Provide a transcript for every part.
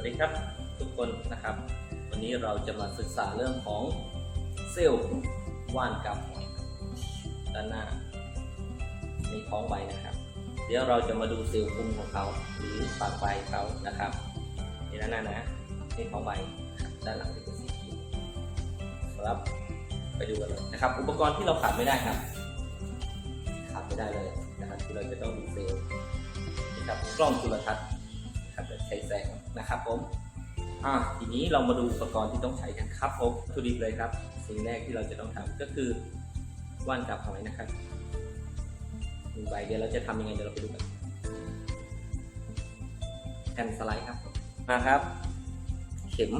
วัสดีครับทุกคนนะครับ วันนี้เราจะมาศึกษาเรื่องของเซลล์ว่านกับหอยครับด้านหน้าในท้องใบนะครับ เดี๋ยวเราจะมาดูเซลล์คุมของเขาหรือปากใบเขานะครับในด้านหน้านะในท้องใบด้านหลังจะเป็นสีเขียวครับไปดูกันเลยนะครับ อุปกรณ์ที่เราขาดไม่ได้ครับ ขาดไม่ได้เลยนะครับที่เราจะต้องดูเซลล์นะครับกล้องจุลทรรศน์ นะครับแบบใช้แสงนะครับผมอ่าทีนี้เรามาดูอุปกรณ์ที่ต้องใช้กันครับผมวัตถุดิบเลยครับ สิ่งแรกที่เราจะต้องทำก็คือว่านกับหอยนะครับหนึ่งใบเดี๋ยวเราจะทำยังไงเดี๋ยวเราไปดูกันแผ่นสไลด์ครับมาครับ เข็ม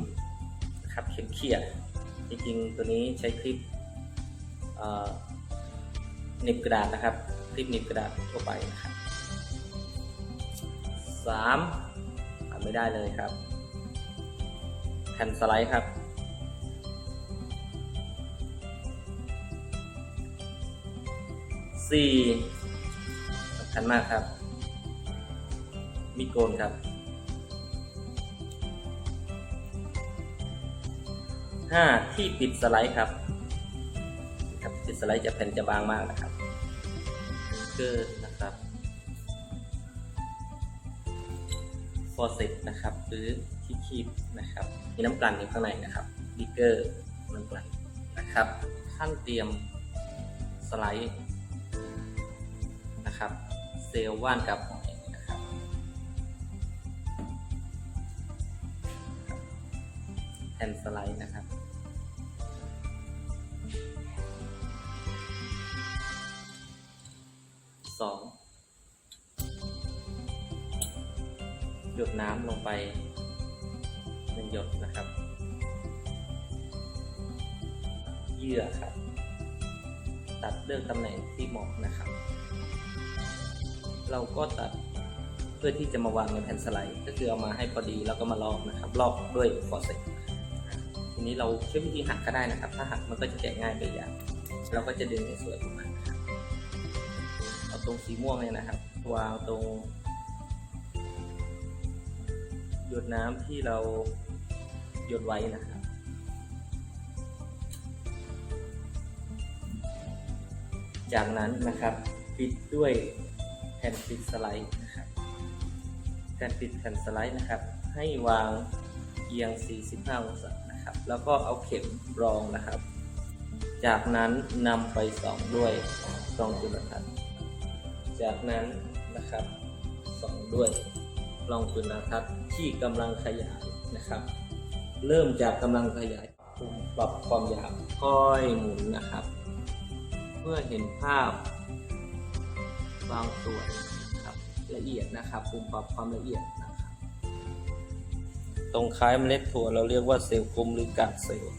นะครับเข็มเขี่ยจริงๆ ตัวนี้ใช้คลิปเอ่อหนีบกระดาษนะครับคลิปหนีบกระดาษทั่วไปนะครับสามทำ ไม่ได้เลยครับแผ่นสไลด์ครับ สี่สำคัญมากครับ มีดโกนครับห้าที่ปิดสไลด์ครับครับที่สไลด์จะแผ่นจะบางมากนะครับคือนะครับ อร์เซตนะครับ หรือที่คีบนะครับ มีน้ำกลั่นอยู่ข้างในนะครับบิ๊กเกอร์น้ำกลั่นนะครับ ขั้นเตรียมสไลด์นะครับ เซลล์ว่านกับหอยนะครับ แผ่นสไลด์นะครับสอง ยดน้ำลงไปหนึ่งหยดนะครับ เยื่อครับ ตัดเลือกตำแหน่งที่เหมาะนะครับ เราก็ตัดเพื่อที่จะมาวางในแผ่นสไลด์ ก็คือเอามาให้พอดีแล้วก็มาลอกนะครับลอกด้วยฟอร์เซตทีนี้เราใช้วิธีหักก็ได้นะครับ ถ้าหักมันก็จะแกะง่ายไปอย่าง เราก็จะดึงในสวนของมันนะครับเอาตรงสีม่วงเนี่ยนะครับวางตรง หยดน้ำที่เราหยดไว้นะครับ จากนั้นนะครับปิดด้วยแผ่นปิดสไลด์นะครับแผ่นปิดแผ่นสไลด์นะครับ ให้วางเอียง 45 องศานะครับ แล้วก็เอาเข็มรองนะครับ จากนั้นนำไปสองด้วยกล้องจุลทรรศน์จากนั้นนะครับสองด้วย กล้องจุลทรรศน์ที่กำลังขยายนะครับ เริ่มจากกำลังขยายปุ่มปรับความยาวค่อยหมุนนะครับ เพื่อเห็นภาพบางส่วนะครับละเอียดนะครับปุ่มปรับความละเอียดนะครับ ตรงคล้ายเมล็ดถั่วเราเรียกว่าเซลล์กลมหรือกากเซลล์